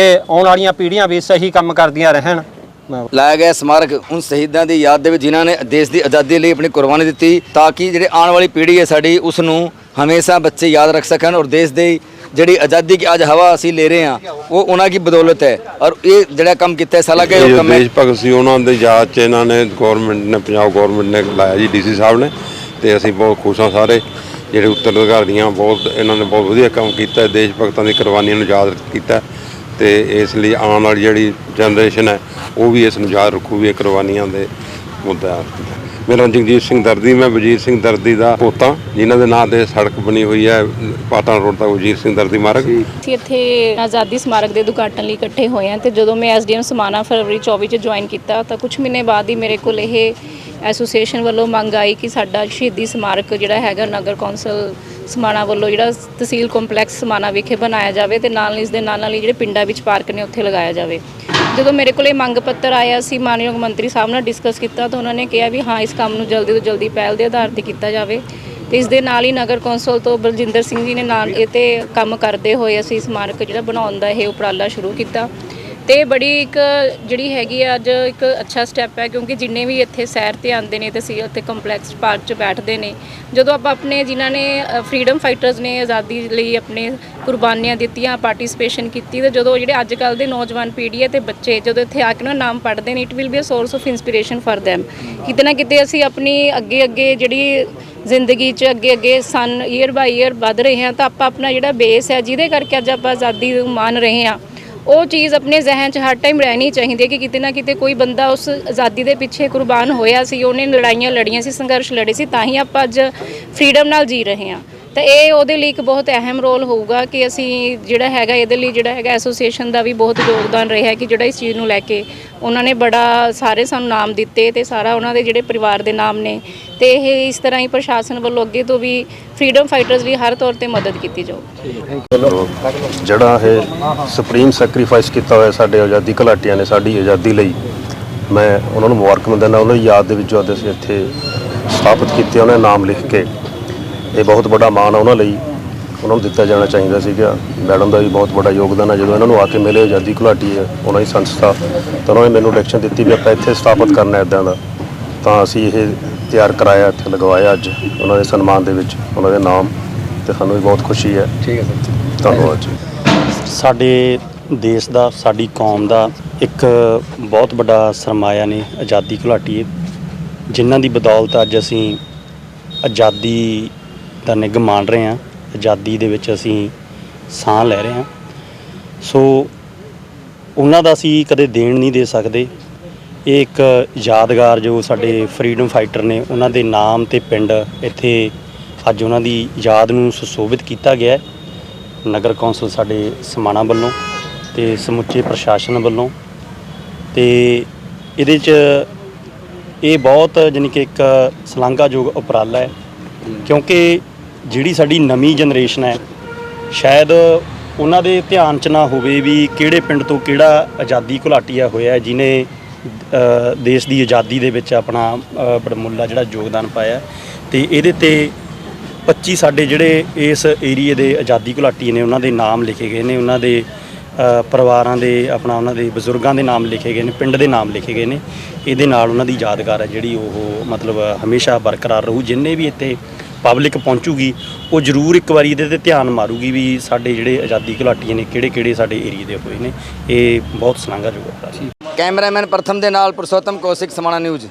ਕਿ ਆਉਣ ਵਾਲੀਆਂ ਪੀੜ੍ਹੀਆਂ ਵੀ ਸਹੀ ਕੰਮ ਕਰਦੀਆਂ ਰਹਿਣ। ਲਾਇਆ ਗਿਆ ਸਮਾਰਕ ਉਨ ਸ਼ਹੀਦਾਂ ਦੀ ਯਾਦ ਦੇ ਵਿੱਚ ਜਿਨ੍ਹਾਂ ਨੇ ਦੇਸ਼ ਦੀ ਆਜ਼ਾਦੀ ਲਈ ਆਪਣੀ ਕੁਰਬਾਨੀ ਦਿੱਤੀ ਤਾਂ ਕਿ ਜਿਹੜੇ ਆਉਣ ਵਾਲੀ ਪੀੜ੍ਹੀ ਹੈ ਸਾਡੀ ਉਸ ਨੂੰ ਹਮੇਸ਼ਾ ਬੱਚੇ ਯਾਦ ਰੱਖ ਸਕਣ ਔਰ ਦੇਸ਼ ਦੇ ਜਿਹੜੀ ਆਜ਼ਾਦੀ ਦੀ ਅੱਜ ਹਵਾ ਅਸੀਂ ਲੈ ਰਹੇ ਹਾਂ ਉਹ ਉਹਨਾਂ ਦੀ ਬਦੌਲਤ ਹੈ। ਔਰ ਇਹ ਜਿਹੜਾ ਕੰਮ ਕੀਤਾ ਹੈ ਸਾਲਾ ਜੋ ਕੰਮ ਹੈ? ਦੇਸ਼ ਭਗਤ ਸੀ ਉਹਨਾਂ ਦੇ ਯਾਦ ਚ ਇਹਨਾਂ ਨੇ ਗਵਰਨਮੈਂਟ ਨੇ ਪੰਜਾਬ ਗਵਰਨਮੈਂਟ ਨੇ ਲਾਇਆ ਜੀ ਡੀਸੀ ਸਾਹਿਬ ਨੇ। ਤੇ ਅਸੀਂ ਬਹੁਤ ਖੁਸ਼ ਹਾਂ ਸਾਰੇ ਜਿਹੜੇ ਉੱਤਰਾਧਿਕਾਰੀਆਂ ਬਹੁਤ ਇਹਨਾਂ ਨੇ ਬਹੁਤ ਵਧੀਆ ਕੰਮ ਕੀਤਾ ਹੈ, ਦੇਸ਼ ਭਗਤਾਂ ਦੀ ਕੁਰਬਾਨੀਆਂ ਨੂੰ ਯਾਦ ਕੀਤਾ ਤੇ ਇਸ ਲਈ ਆਉਣ ਵਾਲੀ ਜਿਹੜੀ ਜਨਰੇਸ਼ਨ ਹੈ, ਉਹ ਵੀ ਇਸ ਨੂੰ ਯਾਦ ਰੱਖੂਗੀ ਇਹ ਕੁਰਬਾਨੀਆਂ ਦੇ ਮੁੱਦਾ ਮੇਰਾ ਜਗਜੀਤ ਸਿੰਘ ਦਰਦੀ, ਮੈਂ ਵਜੀਰ ਸਿੰਘ ਦਰਦੀ ਦਾ ਪੋਤਾ, ਜਿਨ੍ਹਾਂ ਦੇ ਨਾਂ ਤੇ ਸੜਕ ਬਣੀ ਹੋਈ ਹੈ ਪਾਟਣ ਰੋਡ ਤੱਕ ਵਜੀਰ ਸਿੰਘ ਦਰਦੀ ਮਾਰਗ। ਅਸੀਂ ਇੱਥੇ ਆਜ਼ਾਦੀ ਸਮਾਰਕ ਦੇ ਉਦਘਾਟਨ ਲਈ ਇਕੱਠੇ ਹੋਏ ਹਾਂ ਤੇ ਜਦੋਂ ਮੈਂ ਐਸਡੀਐਮ ਸਮਾਣਾ ਫਰਵਰੀ 24 ਚ ਜੁਆਇਨ ਕੀਤਾ, ਤਾਂ ਕੁਝ ਮਹੀਨੇ ਬਾਅਦ ਹੀ ਮੇਰੇ ਕੋਲ ਇਹ ਐਸੋਸੀਏਸ਼ਨ ਵੱਲੋਂ ਮੰਗ ਆਈ ਕਿ ਸਾਡਾ ਸ਼ਹੀਦੀ ਸਮਾਰਕ ਜਿਹੜਾ ਹੈਗਾ, ਨਗਰ ਕੌਂਸਲ ਸਮਾਣਾ ਵੱਲੋਂ ਜਿਹੜਾ ਤਹਿਸੀਲ ਕੰਪਲੈਕਸ ਸਮਾਣਾ ਵਿਖੇ ਬਣਾਇਆ ਜਾਵੇ ਤੇ ਨਾਲ ਇਸ ਦੇ ਨਾਲ ਨਾਲ ਹੀ ਜਿਹੜੇ ਪਿੰਡਾਂ ਵਿੱਚ ਪਾਰਕ ਨੇ, ਉੱਥੇ ਲਗਾਇਆ ਜਾਵੇ। ਜਦੋਂ ਮੇਰੇ ਕੋਲ ਇਹ ਮੰਗ ਪੱਤਰ ਆਇਆ ਸੀ, ਮਾਨਯੋਗ ਮੰਤਰੀ ਸਾਹਿਬ ਨਾਲ ਡਿਸਕਸ ਕੀਤਾ, ਤਾਂ ਉਹਨਾਂ ਨੇ ਕਿਹਾ ਵੀ ਹਾਂ, ਇਸ ਕੰਮ ਨੂੰ ਜਲਦੀ ਤੋਂ ਜਲਦੀ ਪਹਿਲ ਦੇ ਆਧਾਰ ਤੇ ਕੀਤਾ ਜਾਵੇ। ਤੇ ਇਸ ਦੇ ਨਾਲ ਹੀ ਨਗਰ ਕੌਂਸਲ ਤੋਂ ਬਲਜਿੰਦਰ ਸਿੰਘ ਜੀ ਨੇ ਨਾਲ ਇਹ ਤੇ ਕੰਮ ਕਰਦੇ ਹੋਏ ਅਸੀਂ ਸਮਾਰਕ ਜਿਹੜਾ ਬਣਾਉਣ ਦਾ ਇਹ ਉਪਰਾਲਾ ਸ਼ੁਰੂ ਕੀਤਾ। ਤੇ ਬੜੀ ਇੱਕ ਜਿਹੜੀ ਹੈਗੀ ਅੱਜ ਇੱਕ ਅੱਛਾ ਸਟੈਪ ਹੈ, ਕਿਉਂਕਿ ਜਿੰਨੇ ਵੀ ਇੱਥੇ ਸੈਰ ਤੇ ਆਉਂਦੇ ਨੇ ਤੇ ਸੀ ਉੱਥੇ ਕੰਪਲੈਕਸ ਪਾਰਕ 'ਚ ਬੈਠਦੇ ਨੇ, ਜਦੋਂ ਆਪਾਂ ਆਪਣੇ ਜਿਨ੍ਹਾਂ ਨੇ ਫਰੀडम ਫਾਈਟਰਸ ਨੇ ਆਜ਼ਾਦੀ ਲਈ ਆਪਣੇ ਕੁਰਬਾਨੀਆਂ ਦਿੱਤੀਆਂ ਪਾਰਟਿਸਿਪੇਸ਼ਨ ਕੀਤੀ ਤੇ ਜਦੋਂ ਜਿਹੜੇ ਅੱਜ ਕੱਲ ਦੇ ਨੌਜਵਾਨ ਪੀੜ੍ਹੀ ਹੈ ਤੇ ਬੱਚੇ, ਜਦੋਂ ਇੱਥੇ ਆ ਕੇ ਨਾ ਨਾਮ ਪੜ੍ਹਦੇ ਨੇ it will be a source of inspiration for them ਕਿਤੇ ਨਾ ਕਿਤੇ ਅਸੀਂ ਆਪਣੀ ਅੱਗੇ ਅੱਗੇ ਜਿਹੜੀ ਜ਼ਿੰਦਗੀ 'ਚ ਅੱਗੇ ਅੱਗੇ ਸਨ ਈਅਰ ਬਾਈ ਈਅਰ ਵੱਧ ਰਹੇ ਹਾਂ, ਤਾਂ ਆਪਾਂ ਆਪਣਾ ਜਿਹੜਾ ਬੇਸ ਹੈ, ਜਿਹਦੇ ਕਰਕੇ ਅੱਜ ਆਪਾਂ ਆਜ਼ਾਦੀ ਨੂੰ ਮੰਨ ਰਹੇ ਹਾਂ। ਉਹ ਚੀਜ਼ ਆਪਣੇ ਜ਼ਿਹਨ 'ਚ ਹਰ ਟਾਈਮ ਰਹਿਣੀ ਚਾਹੀਦੀ ਹੈ ਕਿ ਕਿਤੇ ਨਾ ਕਿਤੇ ਕੋਈ ਬੰਦਾ ਉਸ ਆਜ਼ਾਦੀ ਦੇ ਪਿੱਛੇ ਕੁਰਬਾਨ ਹੋਇਆ ਸੀ, ਉਹਨੇ ਲੜਾਈਆਂ ਲੜੀਆਂ ਸੀ, ਸੰਘਰਸ਼ ਲੜੇ ਸੀ, ਤਾਂ ਹੀ ਆਪਾਂ ਅੱਜ ਫਰੀडम ਨਾਲ ਜੀ ਰਹੇ ਹਾਂ। ਤਾਂ ਇਹ ਉਹਦੇ ਲਈ ਇੱਕ ਬਹੁਤ ਅਹਿਮ ਰੋਲ ਹੋਊਗਾ ਕਿ ਅਸੀਂ ਜਿਹੜਾ ਹੈਗਾ ਇਹਦੇ ਲਈ ਜਿਹੜਾ ਹੈਗਾ ਐਸੋਸੀਏਸ਼ਨ ਦਾ ਵੀ ਬਹੁਤ ਯੋਗਦਾਨ ਰਿਹਾ ਕਿ ਜਿਹੜਾ ਇਸ ਚੀਜ਼ ਨੂੰ ਲੈ ਕੇ ਉਹਨਾਂ ਨੇ ਬੜਾ ਸਾਰੇ ਸਾਨੂੰ ਨਾਮ ਦਿੱਤੇ ਤੇ ਸਾਰਾ ਉਹਨਾਂ ਦੇ ਜਿਹੜੇ ਪਰਿਵਾਰ ਦੇ ਨਾਮ ਨੇ ਤੇ ਇਹ ਇਸ ਤਰ੍ਹਾਂ ਹੀ ਪ੍ਰਸ਼ਾਸਨ ਵੱਲੋਂ ਅੱਗੇ ਤੋਂ ਵੀ ਫਰੀडम ਫਾਈਟਰਸ ਦੀ ਹਰ ਤੌਰ ਤੇ ਮਦਦ ਕੀਤੀ ਜਾਊਗੀ ਜਿਹੜਾ ਇਹ ਸੁਪਰੀਮ ਸੈਕਰੀਫਾਈਸ ਕੀਤਾ ਹੋਇਆ ਸਾਡੇ ਆਜ਼ਾਦੀ ਘਲਾਟੀਆਂ ਨੇ, ਸਾਡੀ ਆਜ਼ਾਦੀ ਲਈ, ਮੈਂ ਉਹਨਾਂ ਨੂੰ ਮੁਬਾਰਕਬਾਦ ਦਿੰਦਾ, ਉਹਨਾਂ ਦੀ ਯਾਦ ਦੇ ਵਿੱਚ ਅੱਜ ਅਸੀਂ ਇੱਥੇ ਸਥਾਪਿਤ ਕੀਤੇ, ਉਹਨਾਂ ਨਾਮ ਲਿਖ ਕੇ ਇਹ ਬਹੁਤ ਵੱਡਾ ਮਾਣ ਆ ਉਹਨਾਂ ਲਈ। ਉਹਨਾਂ ਨੂੰ ਦਿੱਤਾ ਜਾਣਾ ਚਾਹੀਦਾ ਸੀਗਾ। ਮੈਡਮ ਦਾ ਵੀ ਬਹੁਤ ਵੱਡਾ ਯੋਗਦਾਨ ਹੈ ਜਦੋਂ ਇਹਨਾਂ ਨੂੰ ਆ ਕੇ ਮਿਲੇ ਆਜ਼ਾਦੀ ਘੁਲਾਟੀ ਹੈ ਉਹਨਾਂ ਦੀ ਸੰਸਥਾ ਤਾਂ ਉਹਨਾਂ ਨੇ ਮੈਨੂੰ ਡਾਇਰੈਕਸ਼ਨ ਦਿੱਤੀ ਵੀ ਆਪਾਂ ਇੱਥੇ ਸਥਾਪਿਤ ਕਰਨਾ ਇਦਾਂ ਦਾ। ਤਾਂ ਅਸੀਂ ਇਹ ਤਿਆਰ ਕਰਾਇਆ ਇੱਥੇ ਲਗਵਾਇਆ ਅੱਜ ਉਹਨਾਂ ਦੇ ਸਨਮਾਨ ਦੇ ਵਿੱਚ ਉਹਨਾਂ ਦੇ ਨਾਮ। ਤੇ ਸਾਨੂੰ ਵੀ ਬਹੁਤ ਖੁਸ਼ੀ ਹੈ। ਠੀਕ ਹੈ ਸਰ। ਧੰਨਵਾਦ ਜੀ। ਸਾਡੇ ਦੇਸ਼ ਦਾ ਸਾਡੀ ਕੌਮ ਦਾ ਇੱਕ ਬਹੁਤ ਵੱਡਾ ਸਰਮਾਇਆ ਨੇ ਆਜ਼ਾਦੀ ਘੁਲਾਟੀਏ ਜਿਨ੍ਹਾਂ ਦੀ ਬਦੌਲਤ ਅੱਜ ਅਸੀਂ ਆਜ਼ਾਦੀ ਦਾ ਨਿੱਘ ਮਾਣ ਰਹੇ ਹਾਂ, ਆਜ਼ਾਦੀ ਦੇ ਵਿੱਚ ਅਸੀਂ ਸਾਹ ਲੈ ਰਹੇ ਹਾਂ। ਸੋ ਉਹਨਾਂ ਦਾ ਅਸੀਂ ਕਦੇ ਦੇਣ ਨਹੀਂ ਦੇ ਸਕਦੇ। ਇਹ ਇੱਕ ਯਾਦਗਾਰ ਜੋ ਸਾਡੇ ਫਰੀडम ਫਾਈਟਰ ਨੇ, ਉਹਨਾਂ ਦੇ ਨਾਮ ਤੇ ਪਿੰਡ ਇੱਥੇ ਅੱਜ ਉਹਨਾਂ ਦੀ ਯਾਦ ਨੂੰ ਸੁਸ਼ੋਭਿਤ ਕੀਤਾ ਗਿਆ ਹੈ। ਨਗਰ ਕੌਂਸਲ ਸਾਡੇ ਸਮਾਣਾ ਵੱਲੋਂ ਤੇ ਸਮੁੱਚੇ ਪ੍ਰਸ਼ਾਸਨ ਵੱਲੋਂ ਤੇ ਇਹਦੇ 'ਚ ਇਹ ਬਹੁਤ ਜਾਣੀ ਕਿ ਇੱਕ ਸ਼ਲਾਘਾਯੋਗ ਉਪਰਾਲਾ ਹੈ। ਕਿਉਂਕਿ ਜਿਹੜੀ ਸਾਡੀ ਨਵੀਂ ਜਨਰੇਸ਼ਨ ਹੈ, ਸ਼ਾਇਦ ਉਹਨਾਂ ਦੇ ਧਿਆਨ 'ਚ ਨਾ ਹੋਵੇ ਵੀ ਕਿਹੜੇ ਪਿੰਡ ਤੋਂ ਕਿਹੜਾ ਆਜ਼ਾਦੀ ਘੁਲਾਟੀਆ ਹੋਇਆ ਹੈ, ਜਿਨੇ ਦੇਸ਼ ਦੀ ਆਜ਼ਾਦੀ ਦੇ ਵਿੱਚ ਆਪਣਾ ਬੜਮੁੱਲਾ ਜਿਹੜਾ ਯੋਗਦਾਨ ਪਾਇਆ ਹੈ। ਤੇ ਇਹਦੇ ਤੇ 25 ਸਾਡੇ ਜਿਹੜੇ ਇਸ ਏਰੀਏ ਦੇ ਆਜ਼ਾਦੀ ਘੁਲਾਟੀ ਨੇ, ਉਹਨਾਂ ਦੇ ਨਾਮ ਲਿਖੇ ਗਏ ਨੇ, ਉਹਨਾਂ ਦੇ ਪਰਿਵਾਰਾਂ ਦੇ, ਆਪਣਾ ਉਹਨਾਂ ਦੇ ਬਜ਼ੁਰਗਾਂ ਦੇ ਨਾਮ ਲਿਖੇ ਗਏ ਨੇ, ਪਿੰਡ ਦੇ ਨਾਮ ਲਿਖੇ ਗਏ ਨੇ ਇਹਦੇ ਨਾਲ ਉਹਨਾਂ ਦੀ ਯਾਦਗਾਰ ਹੈ ਜਿਹੜੀ ਉਹ ਮਤਲਬ ਹਮੇਸ਼ਾ ਬਰਕਰਾਰ ਰਹੂ, ਜਿੰਨੇ ਵੀ ਇੱਥੇ ਪਬਲਿਕ ਪਹੁੰਚੂਗੀ, ਉਹ ਜ਼ਰੂਰ ਇੱਕ ਵਾਰੀ ਇਹਦੇ ਤੇ ਧਿਆਨ ਮਾਰੂਗੀ ਵੀ ਸਾਡੇ ਜਿਹੜੇ ਆਜ਼ਾਦੀ ਘੁਲਾਟੀਏ ਨੇ ਕਿਹੜੇ ਕਿਹੜੇ ਸਾਡੇ ਏਰੀਏ ਦੇ ਹੋਏ ਨੇ, ਇਹ ਬਹੁਤ ਸ਼ਲਾਘਾਯੋਗ ਹੈ ਕੈਮਰਾਮੈਨ ਪ੍ਰਥਮ ਦੇ ਨਾਲ ਪੁਰਸ਼ੋਤਮ ਕੌਸ਼ਿਕ ਸਮਾਣਾ ਨਿਊਜ਼।